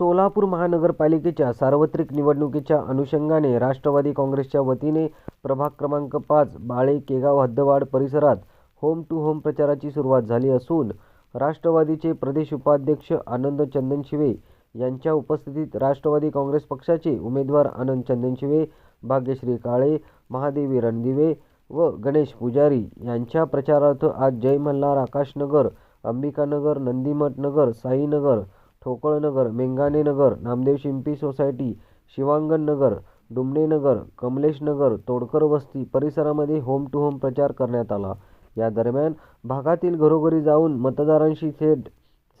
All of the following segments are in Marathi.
सोलापूर महानगरपालिकेच्या सार्वत्रिक निवडणुकीच्या अनुषंगाने राष्ट्रवादी काँग्रेसच्या वतीने प्रभाग क्रमांक पाच बाळे केगाव हद्दवाड परिसरात होम टू होम प्रचाराची सुरुवात झाली असून राष्ट्रवादीचे प्रदेश उपाध्यक्ष आनंद चंदनशिवे यांच्या उपस्थितीत राष्ट्रवादी काँग्रेस पक्षाचे उमेदवार आनंद चंदनशिवे भाग्यश्री काळे महादेवी रणदिवे व गणेश पुजारी यांच्या प्रचारार्थ आज जय मल्हार आकाशनगर अंबिकानगर नंदीमठ नगर साईनगर ठोकळनगर मेंगाणे नगर नामदेव शिंपी सोसायटी शिवांगण नगर डुमणे नगर कमलेश नगर तोडकर वस्ती परिसरामध्ये होम टू होम प्रचार करण्यात आला. या दरम्यान भागातील घरोघरी जाऊन मतदारांशी थेट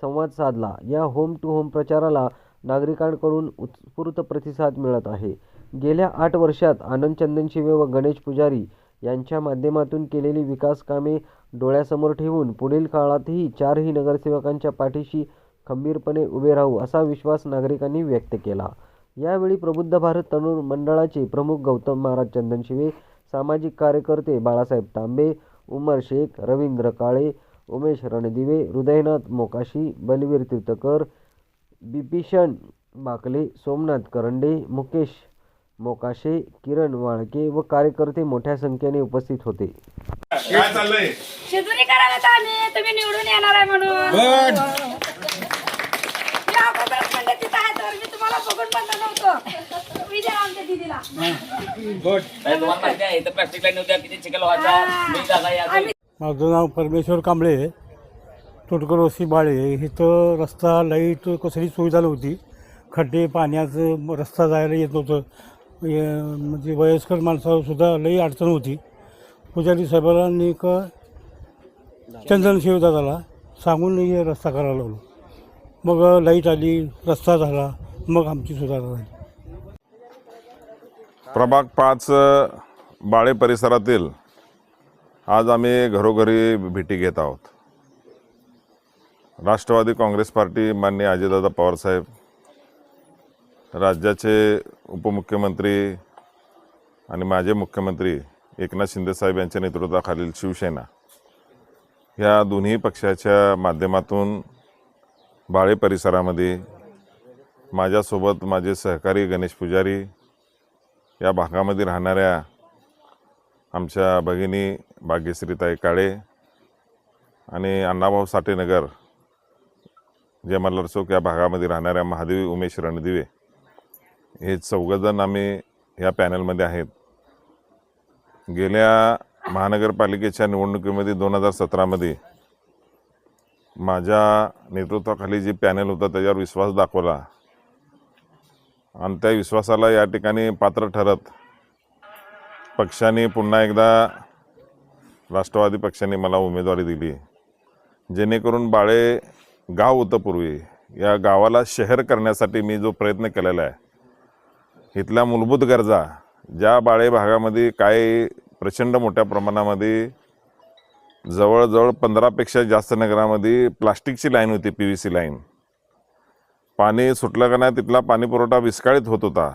संवाद साधला. या होम टू होम प्रचाराला नागरिकांकडून उत्स्फूर्त प्रतिसाद मिळत आहे. गेल्या आठ वर्षात आनंद चंदनशिवे व गणेश पुजारी यांच्या माध्यमातून केलेली विकास कामे डोळ्यासमोर ठेवून पुढील काळातही चारही नगरसेवकांच्या पाठीशी खंबीरपणे उभे राहू असा विश्वास नागरिकांनी व्यक्त केला. यावेळी प्रबुद्ध भारत तरुण मंडळाचे प्रमुख गौतम महाराज चंदनशिवे सामाजिक कार्यकर्ते बाळासाहेब तांबे उमर शेख रवींद्र काळे उमेश रणदिवे हृदयनाथ मोकाशी बलवीर तीर्थकर बिपिशन बाकले सोमनाथ करंडे मुकेश मोकाशे किरण वाळके व कार्यकर्ते मोठ्या संख्येने उपस्थित होते. काय चाललंय? शिजुरी करायला आम्ही तुम्ही निवडून येणार आहे म्हणून मी अगोदरच म्हणले तिथं आहे तर मी तुम्हाला बघून म्हणलं नव्हतं विचारा आमच्या दिदीला नाही, तुम्हाला माहिती आहे इथं प्लास्टिक लाईन होत्या किती चिखल व्हायचा मी जागा या माझं नाव परमेश्वर कांबळे तोटकर वस्ती बाळे इथं रस्ता लाइट कसली सुविधा नव्हती. खड्डे पाण्याचं रस्ता जायला येत नव्हतं. म्हणजे वयस्कर माणसावर सुद्धा लई अडचण होती. पुजारी साहेबांनी एक चंदन शिवदादाला सांगून हे रस्ता करायला लावलो. मग लाइट आली रस्ता झाला मग आमची सुधारणा झाली. प्रभाग पाच बाळे परिसरातील आज आम्ही घरोघरी भेटी घेत आहोत. राष्ट्रवादी काँग्रेस पार्टी माननीय अजयदादा पवारसाहेब राज्याचे उपमुख्यमंत्री आणि माझे मुख्यमंत्री एकनाथ शिंदेसाहेब यांच्या नेतृत्वाखालील शिवसेना ह्या दोन्ही पक्षाच्या माध्यमातून बाळे परिसरामध्ये माझ्यासोबत माझे सहकारी गणेश पुजारी या भागामध्ये राहणाऱ्या आमच्या भगिनी भाग्यश्रीताई काळे आणि अण्णाभाऊ साठेनगर जे मल्हार चौक या भागामध्ये राहणाऱ्या महादेवी उमेश रणदिवे हे चौघजण आम्ही या पॅनलमध्ये आहेत. गेल्या महानगरपालिकेच्या निवडणुकीमध्ये दोन हजार सतरामध्ये माझ्या नेतृत्वाखाली जी पॅनल होता त्याच्यावर विश्वास दाखवला. आणि त्या विश्वासाला या ठिकाणी पात्र ठरत. पक्षाने पुन्हा एकदा राष्ट्रवादी पक्षाने मला उमेदवारी दिली. जेणेकरून बाळे गाव होतं पूर्वी. या गावाला शहर करण्यासाठी मी जो प्रयत्न केलेला आहे इथल्या मूलभूत गरजा ज्या बाळे भागामध्ये काय प्रचंड मोठ्या प्रमाणामध्ये जवळजवळ पंधरापेक्षा जास्त नगरामध्ये प्लास्टिकची लाईन होती पी व्ही सी लाईन. पाणी सुटलं का नाही तिथला पाणी पुरवठा विस्कळीत होत होता.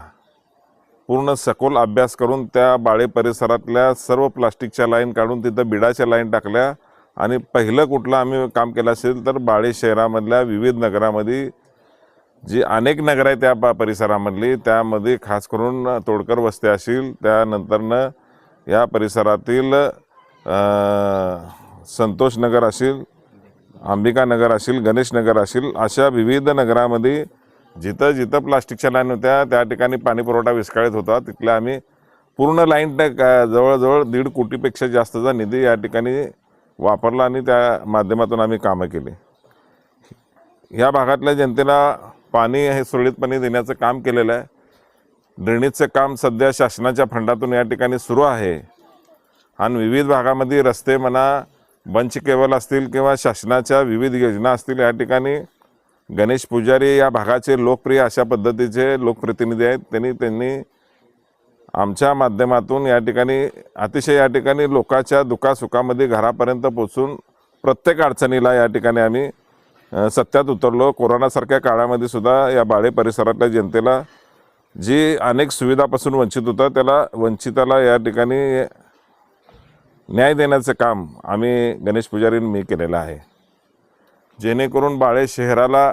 पूर्ण सखोल अभ्यास करून त्या बाळे परिसरातल्या सर्व प्लास्टिकच्या लाईन काढून तिथं बिडाच्या लाईन टाकल्या आणि पहिलं कुठलं आम्ही काम केलं असेल तर बाळे शहरामधल्या विविध नगरामध्ये जी अनेक नगरं आहे त्या प- परिसरामधली त्यामध्ये खास करून तोडकर वस्ती असेल त्यानंतरनं या परिसरातील संतोष नगर असेल अंबिका नगर असेल गणेशनगर असेल अशा विविध नगरामध्ये जिथं जिथं प्लास्टिकच्या लाईन होत्या त्या ठिकाणी पाणी पुरवठा विस्कळीत होता. तिथल्या आम्ही पूर्ण लाईन जवळजवळ दीड कोटीपेक्षा जास्तचा निधी या ठिकाणी वापरला आणि त्या माध्यमातून आम्ही कामं केली. ह्या भागातल्या जनतेला पाणी हे सुरळीतपणे देण्याचं काम केलेलं आहे. ड्रेनेजचं काम सध्या शासनाच्या फंडातून या ठिकाणी सुरू आहे. आणि विविध भागामध्ये रस्ते म्हणा बंच केबल असतील किंवा शासनाच्या विविध योजना असतील या ठिकाणी गणेश पुजारी या भागाचे लोकप्रिय अशा पद्धतीचे लोकप्रतिनिधी आहेत. त्यांनी त्यांनी आमच्या माध्यमातून या ठिकाणी अतिशय या ठिकाणी लोकांच्या दुखासुखामध्ये घरापर्यंत पोचून प्रत्येक अडचणीला या ठिकाणी आम्ही सत्यात उतरलो. कोरोनासारख्या काळामध्ये सुद्धा या बाळे परिसरातल्या जनतेला जी अनेक सुविधापासून वंचित होतं त्याला वंचिताला या ठिकाणी न्याय देण्याचं काम आम्ही गणेश पुजारींनी मी केलेलं आहे. जेणेकरून बाळे शहराला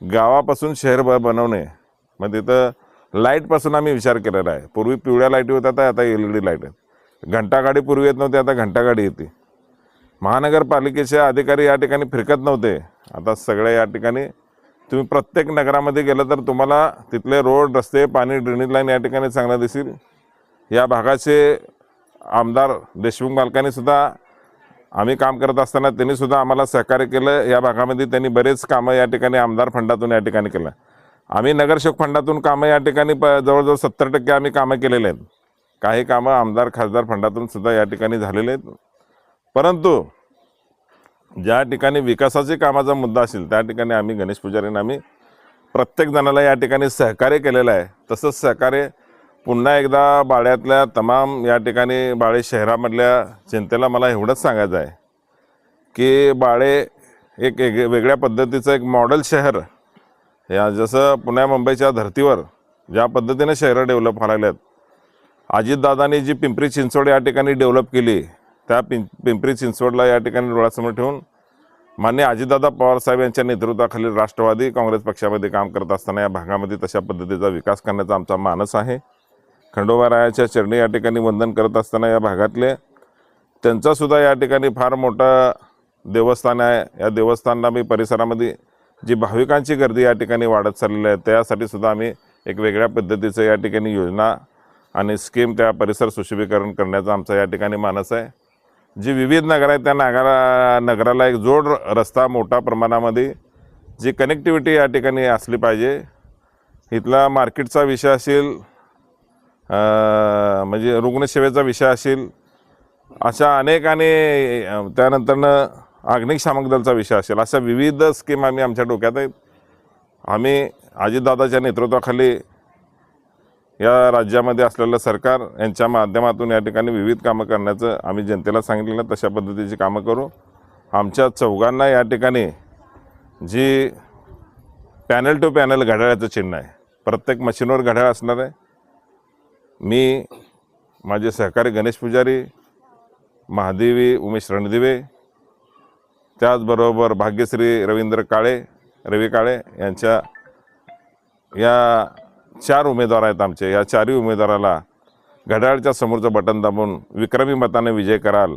गावापासून शहर ब बनवणे म्हणजे मग तिथं लाईटपासून आम्ही विचार केलेला आहे. पूर्वी पिवळ्या लाईटी होत्या तर आता एल ई डी लाइट आहेत. घंटागाडी पूर्वी येत नव्हती आता घंटागाडी येते. महानगरपालिकेचे अधिकारी या ठिकाणी फिरकत नव्हते. आता सगळ्या या ठिकाणी तुम्ही प्रत्येक नगरामध्ये गेलं तर तुम्हाला तिथले रोड रस्ते पाणी ड्रेनेज लाईन या ठिकाणी चांगला दिसेल. या भागाचे आमदार देशमुख मालकांनी सुद्धा आम्ही काम करत असताना त्यांनी सुद्धा आम्हाला सहकार्य केलं. या भागामध्ये त्यांनी बरेच कामं या ठिकाणी आमदार फंडातून या ठिकाणी केलं. आम्ही नगरसेवक फंडातून कामं या ठिकाणी प जवळजवळ सत्तर टक्के आम्ही कामं केलेले आहेत. काही कामं आमदार खासदार फंडातून सुद्धा या ठिकाणी झालेले आहेत. परंतु ज्या ठिकाणी विकासाचे कामाचा मुद्दा असेल त्या ठिकाणी आम्ही गणेश पुजारीने आम्ही प्रत्येक जणाला या ठिकाणी सहकार्य केलेलं आहे. तसंच सहकार्य पुन्हा एकदा बाळ्यातल्या तमाम या ठिकाणी बाळे शहरामधल्या जनतेला मला एवढंच सांगायचं आहे की बाळे एक एक वेगळ्या पद्धतीचं एक मॉडेल शहर. या जसं पुण्या मुंबईच्या धर्तीवर ज्या पद्धतीने शहरं डेव्हलप व्हायला लागल्यात अजितदादांनी जी पिंपरी चिंचवड या ठिकाणी डेव्हलप केली त्या पिं पिंपरी चिंचवडला या ठिकाणी डोळ्यासमोर ठेवून मान्य अजितदादा पवारसाहेब यांच्या नेतृत्वाखाली राष्ट्रवादी काँग्रेस पक्षामध्ये काम करत असताना या भागामध्ये तशा पद्धतीचा विकास करण्याचा आमचा मानस आहे. खंडोबारायाच्या चरणी या ठिकाणी वंदन करत असताना या भागातले त्यांचासुद्धा या ठिकाणी फार मोठं देवस्थान आहे. या देवस्थानला मी परिसरामध्ये जी भाविकांची गर्दी या ठिकाणी वाढत चाललेली आहे त्यासाठी सुद्धा आम्ही एक वेगळ्या पद्धतीचं या ठिकाणी योजना आणि स्कीम त्या परिसर सुशोभीकरण करण्याचा आमचा या ठिकाणी मानस आहे. जी विविध नगर आहेत त्या नागारा नगराला एक जोड रस्ता मोठ्या प्रमाणामध्ये जी कनेक्टिव्हिटी या ठिकाणी असली पाहिजे. इथला मार्केटचा विषय असेल म्हणजे रुग्णसेवेचा विषय असेल अशा अनेक आणि त्यानंतरनं अग्निशामक दलचा विषय असेल अशा विविध स्कीम आम्ही आमच्या डोक्यात आहेत. आम्ही अजितदादाच्या नेतृत्वाखाली या राज्यामध्ये असलेलं सरकार यांच्या माध्यमातून या ठिकाणी विविध कामं करण्याचं आम्ही जनतेला सांगितलेलं तशा पद्धतीची कामं करू. आमच्या चौघांना या ठिकाणी जी पॅनल टू पॅनल घड्याळाचं चिन्ह आहे प्रत्येक मशीनवर घड्याळ असणार आहे. मी माझे सहकारी गणेश पुजारी महादेवी उमेश रणदिवे त्याचबरोबर भाग्यश्री रवींद्र काळे रवी काळे यांच्या या चार उमेदवार आहेत आमचे. या चारही उमेदवाराला घड्याळच्या समोरचं बटन दाबून विक्रमी मताने विजय कराल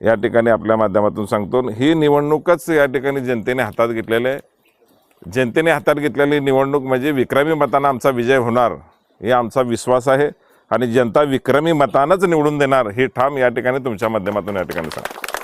या ठिकाणी आपल्या माध्यमातून सांगतो. ही निवडणूकच या ठिकाणी जनतेने हातात घेतलेली आहे. जनतेने हातात घेतलेली निवडणूक म्हणजे विक्रमी मतानं आमचा विजय होणार. हे आमचा विश्वास आहे आणि जनता विक्रमी मतानंच निवडून देणार हे ठाम या ठिकाणी तुमच्या माध्यमातून या ठिकाणी सांगतो.